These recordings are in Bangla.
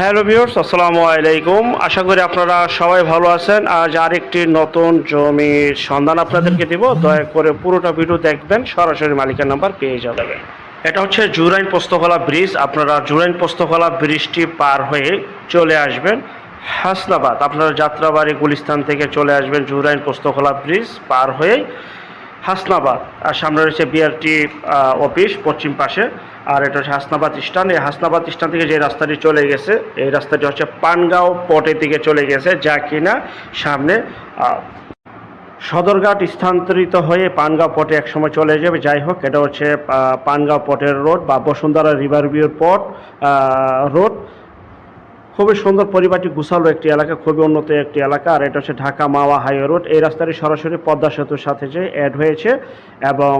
হ্যালো ভিউর্স আসসালামু আলাইকুম। আশা করি আপনারা সবাই ভালো আছেন। আজ আরেকটি নতুন জমির সন্ধান আপনাদেরকে দিব। দয়া করে পুরোটা ভিডিও দেখবেন, সরাসরি মালিকের নাম্বার পেয়ে যাবেন। এটা হচ্ছে জুরাইন পোস্তকলা ব্রিজ। আপনারা জুরাইন পোস্তকলা ব্রিজটি পার হয়ে চলে আসবেন হাসনাবাদ। আপনারা যাত্রাবাড়ি গুলিস্তান থেকে চলে আসবেন জুরাইন পোস্তকলা ব্রিজ পার হয়েই হাসনাবাদ। আর সামনে রয়েছে বিআরটি অফিস পশ্চিম পাশে। আর এটা হচ্ছে হাসনাবাদ স্ট্যান্ড এই হাসনাবাদ স্ট্যান্ড থেকে যে রাস্তাটি চলে গেছে, এই রাস্তাটি হচ্ছে পানগাঁও পটের দিকে চলে গেছে, যা কিনা সামনে সদরঘাট স্থানান্তরিত হয়ে পানগাঁও পটে একসময় চলে যাবে। যাই হোক, এটা হচ্ছে পানগাঁও পটের রোড বা বসুন্ধরা রিভার ভিউর পট রোড। খুবই সুন্দর পরিবারটি গুছালো একটি এলাকা, খুবই উন্নত একটি এলাকা। আর এটা হচ্ছে ঢাকা মাওয়া হাইওয়ে রোড। এই রাস্তাটি সরাসরি পদ্মা সেতুর সাথে যে অ্যাড হয়েছে এবং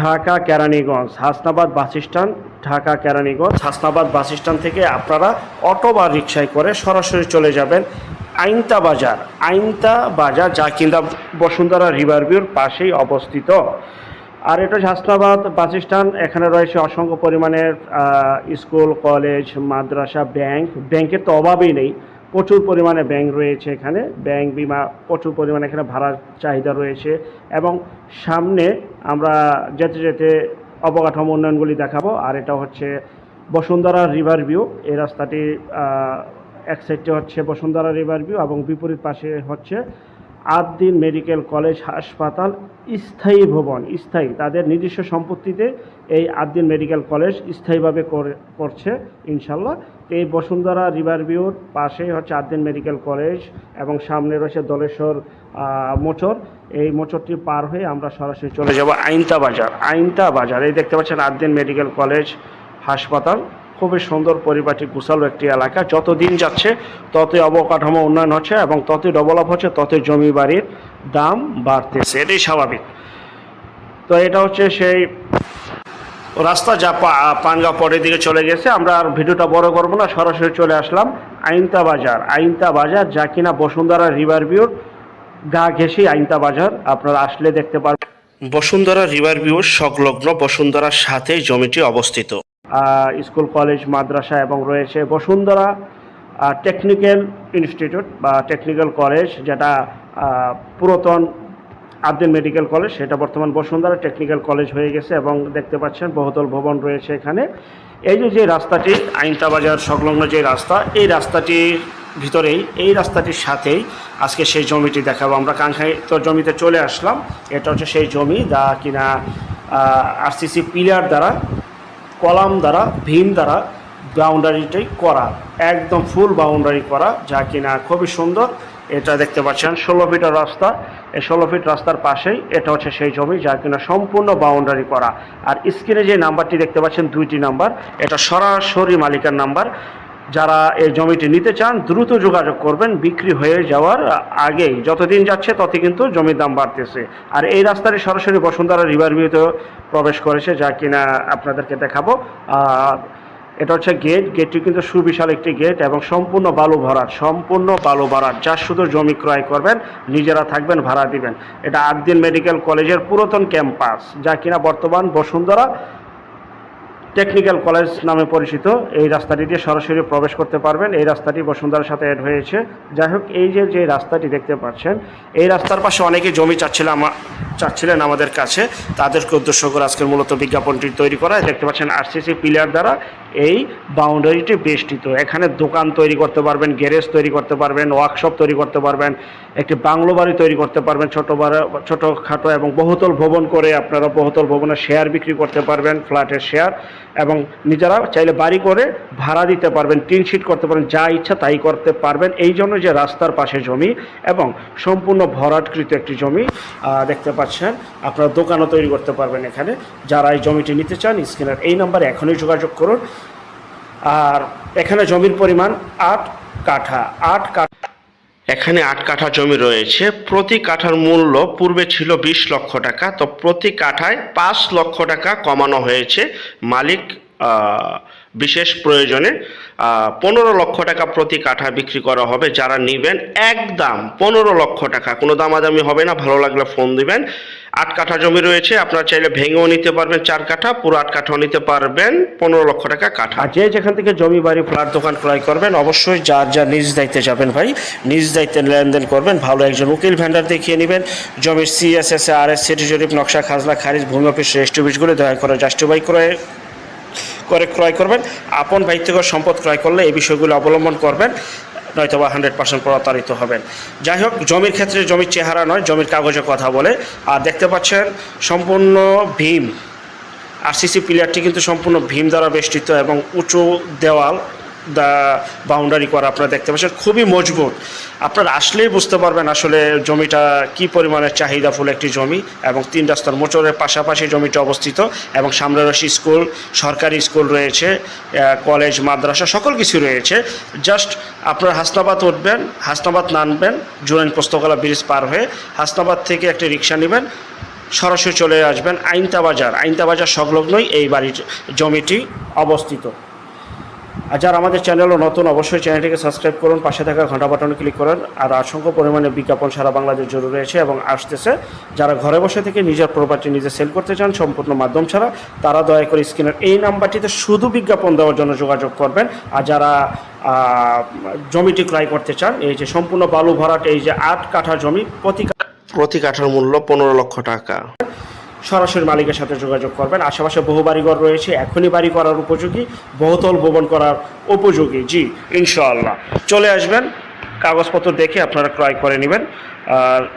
Dhaka Keraniganj, Hasnabad bus stand, Dhaka Keraniganj, Hasnabad bus stand থেকে আপনারা অটো বা রিক্সায় করে সরাসরি চলে যাবেন আইনতা বাজার। আইনতা বাজার যা কিনা বসুন্ধরা রিভার ভিউর পাশেই অবস্থিত। আর এটা হাসনাবাদ বাস এখানে রয়েছে অসংখ্য পরিমাণের স্কুল, কলেজ, মাদ্রাসা, ব্যাংক। ব্যাংকের তো অভাবই নেই। প্রচুর পরিমাণে ব্যাংক রয়েছে এখানে। ব্যাংক বিমা প্রচুর পরিমাণে এখানে ভাড়ার চাহিদা রয়েছে এবং সামনে আমরা যেতে যেতে অবকাঠামো উন্নয়নগুলি দেখাবো। আর এটা হচ্ছে বসুন্ধরা রিভার ভিউ। এই রাস্তাটি এক সাইডে হচ্ছে বসুন্ধরা রিভার ভিউ এবং বিপরীত পাশে হচ্ছে আদ্দিন মেডিকেল কলেজ, হাসপাতাল, স্থায়ী ভবন, স্থায়ী, তাদের নিজস্ব সম্পত্তিতে এই আদ্দিন মেডিকেল কলেজ স্থায়ীভাবে করে, করছে ইনশাল্লাহ। এই বসুন্ধরা রিভার ভিউর পাশেই হচ্ছে আদ্দিন মেডিকেল কলেজ এবং সামনে রয়েছে দলেশ্বর মোচর। এই মোচরটি পার হয়ে আমরা সরাসরি চলে যাব আইনতা বাজার। আইনতা বাজার, এই দেখতে পাচ্ছেন আদ্দিন মেডিকেল কলেজ, হাসপাতাল। খুবই সুন্দর পরিপাটি গুছালো একটি এলাকা। যত দিন যাচ্ছে, ততই অবকাঠামো উন্নয়ন হচ্ছে এবং ততই ডেভেলপ হচ্ছে, ততই জমি বাড়ির দাম বাড়তেছে। এটাই স্বাভাবিক। তো এটা হচ্ছে সেই রাস্তা যা পা- পানগাঁও পরের দিকে চলে গেছে। আমরা আর ভিডিওটা বড় করব না, সরাসরি চলে আসলাম আইনতা বাজার। আইনতা বাজার যা কিনা বসুন্ধরা রিভার ভিউর গা ঘেঁষি আইনতা বাজার। আপনারা আসলে দেখতে পারবেন। বসুন্ধরা রিভার ভিউর সংলগ্ন বসুন্ধরার সাথে জমিটি অবস্থিত। স্কুল, কলেজ, মাদ্রাসা এবং রয়েছে বসুন্ধরা টেকনিক্যাল ইনস্টিটিউট বা টেকনিক্যাল কলেজ, যেটা পুরাতন আবদিন মেডিকেল কলেজ, সেটা বর্তমান বসুন্ধরা টেকনিক্যাল কলেজ হয়ে গেছে এবং দেখতে পাচ্ছেন বহুতল ভবন রয়েছে এখানে। এই যে যে রাস্তাটি, আইনতাবাজার সংলগ্ন যে রাস্তা, এই রাস্তাটির ভিতরেই, এই রাস্তাটির সাথেই আজকে সেই জমিটি দেখাবো। আমরা কাঙ্ক্ষিত জমিতে চলে আসলাম। এটা হচ্ছে সেই জমি, যা কিনা আরসিসি পিলার দ্বারা কলাম দ্বারা, ভীম দ্বারা বাউন্ডারিটাই করা, একদম ফুল বাউন্ডারি করা, যা কিনা খুবই সুন্দর। এটা দেখতে পাচ্ছেন, ষোলো ফিটের রাস্তা। এই ষোলো ফিট রাস্তার পাশেই এটা হচ্ছে সেই জমি, যা কিনা সম্পূর্ণ বাউন্ডারি করা। আর স্ক্রিনে যে নাম্বারটি দেখতে পাচ্ছেন, দুইটি নাম্বার এটা সরাসরি মালিকের নাম্বার যারা এই জমিটি নিতে চান, দ্রুত যোগাযোগ করবেন। বিক্রি হয়ে যাওয়ার আগেই যতদিন যাচ্ছে তত কিন্তু জমির দাম বাড়তেছে। আর এই রাস্তাটি সরাসরি বসুন্ধরা রিভার ভিউতে প্রবেশ করেছে, যা কিনা আপনাদেরকে দেখাবো। এটা হচ্ছে গেট। গেটটি কিন্তু সুবিশাল একটি গেট এবং সম্পূর্ণ বালু ভরাট। সম্পূর্ণ বালু ভরাট। যা শুধু জমি ক্রয় করবেন, নিজেরা থাকবেন, ভাড়া দিবেন। এটা আটদিন মেডিকেল কলেজের পুরাতন ক্যাম্পাস, যা কিনা বর্তমান বসুন্ধরা টেকনিক্যাল কলেজ নামে পরিচিত। এই রাস্তাটি দিয়ে সরাসরি প্রবেশ করতে পারবেন। এই রাস্তাটি বসুন্ধরার সাথে অ্যাড হয়েছে। যাই হোক, এই যে যে রাস্তাটি দেখতে পাচ্ছেন, এই রাস্তার পাশে অনেকে জমি চাচ্ছিল আমা চাচ্ছিলেন আমাদের কাছে। তাদেরকে উদ্দেশ্য করে আজকের মূলত বিজ্ঞাপনটি তৈরি করা দেখতে পাচ্ছেন আরসিসি পিলার দ্বারা এই বাউন্ডারিটি বেষ্টিত। এখানে দোকান তৈরি করতে পারবেন গ্যারেজ তৈরি করতে পারবেন ওয়ার্কশপ তৈরি করতে পারবেন, একটি বাংলো বাড়ি তৈরি করতে পারবেন, ছোটো ছোটোখাটো এবং বহুতল ভবন করে আপনারা বহুতল ভবনের শেয়ার বিক্রি করতে পারবেন ফ্ল্যাটের শেয়ার এবং নিজেরা চাইলে বাড়ি করে ভাড়া দিতে পারবেন টিন শিট করতে পারেন যা ইচ্ছা তাই করতে পারবেন। এই জন্য যে রাস্তার পাশে জমি এবং সম্পূর্ণ ভরাটকৃত একটি জমি দেখতে পাচ্ছেন, আপনারা দোকানও তৈরি করতে পারবেন এখানে। যারা এই জমিটি নিতে চান, স্ক্রিনের এই নাম্বারে এখনই যোগাযোগ করুন। আর এখানে জমির পরিমাণ আট কাঠা আট কাঠা এখানে আট কাঠা জমি রয়েছে। প্রতি কাঠার মূল্য পূর্বে ছিল বিশ লক্ষ টাকা। তো প্রতি কাঠায় পাঁচ লক্ষ টাকা কমানো হয়েছে। মালিক বিশেষ প্রয়োজনে পনেরো লক্ষ টাকা প্রতি কাঠা বিক্রি করা হবে। যারা নেবেন, একদম পনেরো লক্ষ টাকা। কোনো দামাদামি হবে না। ভালো লাগলে ফোন দিবেন। আট কাঠা জমি রয়েছে, আপনারা চাইলে ভেঙেও নিতে পারবেন চার কাঠা, পুরো আট কাঠাও নিতে পারবেন, পনেরো লক্ষ টাকা কাঠা। যে যেখান থেকে জমি বাড়ি, ফ্ল্যাট, দোকান ক্রয় করবেন, অবশ্যই যার যার নিজ দায়িত্বে যাবেন ভাই, নিজ দায়িত্বে লেনদেন করবেন, ভালো একজন উকিল ভেন্ডার দেখিয়ে নেবেন। জমির সিএসএস আর এস সিটি জরিপ নকশা, খাজনা, খারিজ, ভূমি অফিস, রেজিস্ট্রি অফিসগুলো দয়া করে জাস্টিফাই করে করে ক্রয় করবেন। আপন ব্যক্তিগত সম্পদ ক্রয় করলে এই বিষয়গুলো অবলম্বন করবেন। নয়তো বা হান্ড্রেড পার্সেন্ট প্রতারিত হবেন। যাই হোক, জমির ক্ষেত্রে জমির চেহারা নয়, জমির কাগজে কথা বলে। আর দেখতে পাচ্ছেন, সম্পূর্ণ ভীম। আর সিসি প্লেয়ারটি কিন্তু সম্পূর্ণ ভীম দ্বারা বেষ্টিত এবং উঁচু দেওয়াল দা বাউন্ডারি করা আপনারা দেখতে পাচ্ছেন, খুবই মজবুত। আপনারা আসলেই বুঝতে পারবেন আসলে জমিটা কি পরিমাণের চাহিদাফুল একটি জমি এবং তিন রাস্তার মোচরের পাশাপাশি জমিটা অবস্থিত এবং সামনে রয়েছে স্কুল, সরকারি স্কুল রয়েছে কলেজ, মাদ্রাসা সকল কিছু রয়েছে। জাস্ট আপনার হাসনাবাদ উঠবেন, হাসনাবাদ নামবেন জুরাইন পোস্তকলা ব্রিজ পার হয়ে হাসনাবাদ থেকে একটি রিক্সা নেবেন, সরাসরি চলে আসবেন আইনতা বাজার আইনতা বাজার সংলগ্নই এই বাড়ির জমিটি অবস্থিত। আর যারা আমাদের চ্যানেলও নতুন, অবশ্যই চ্যানেলটিকে সাবস্ক্রাইব করুন, পাশে থাকা ঘণ্টা বাটনে ক্লিক করুন। আর অসংখ্য পরিমাণে বিজ্ঞাপন সারা বাংলাদেশ জুড়ে রয়েছে এবং আসতেছে। যারা ঘরে বসে থেকে নিজের প্রপার্টি নিজে সেল করতে চান, সম্পূর্ণ মাধ্যম ছাড়া, তারা দয়া করে স্ক্রিনের এই নাম্বারটিতে শুধু বিজ্ঞাপন দেওয়ার জন্য যোগাযোগ করবেন। আর যারা জমিটি ক্রয় করতে চান, এই যে সম্পূর্ণ বালু ভরাট, এই যে আট কাঠা জমি, প্রতি প্রতি কাঠার মূল্য পনেরো লক্ষ টাকা। সরাসরি মালিকের সাথে যোগাযোগ করবেন। আশেপাশে বহু বাড়িঘর রয়েছে। এখনই বাড়ি করার উপযোগী, বহুতল ভবন করার উপযোগী। জি, ইনশাআল্লাহ। চলে আসবেন, কাগজপত্র দেখে আপনারা ক্রয় করে নেবেন। আর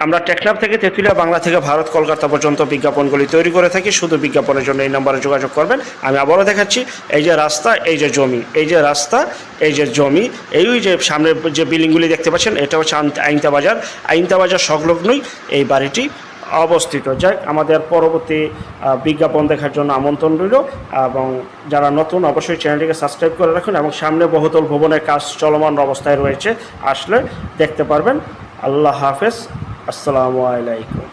আমরা টেকনাফ থেকে তেঁতুলিয়া, বাংলা থেকে ভারত, কলকাতা পর্যন্ত বিজ্ঞাপনগুলি তৈরি করে থাকি। শুধু বিজ্ঞাপনের জন্য এই নাম্বারে যোগাযোগ করবেন। আমি আবারও দেখাচ্ছি, এই যে রাস্তা, এই যে জমি, এই যে রাস্তা, এই যে জমি, এই যে সামনে যে বিল্ডিংগুলি দেখতে পাচ্ছেন, এটা হচ্ছে আইন- আইনতা বাজার। আইনতা বাজার সংলগ্নই এই বাড়িটি। অবস্থিত। যাই আমাদের পরবর্তী বিজ্ঞাপন দেখার জন্য আমন্ত্রণ রইল, এবং যারা নতুন অবশ্যই চ্যানেলটিকে সাবস্ক্রাইব করে রাখুন, এবং সামনে বহুতল ভবনের কাজ চলমান অবস্থায় রয়েছে, আসলে দেখতে পারবেন। আল্লাহ হাফেজ, আসসালামু আলাইকুম।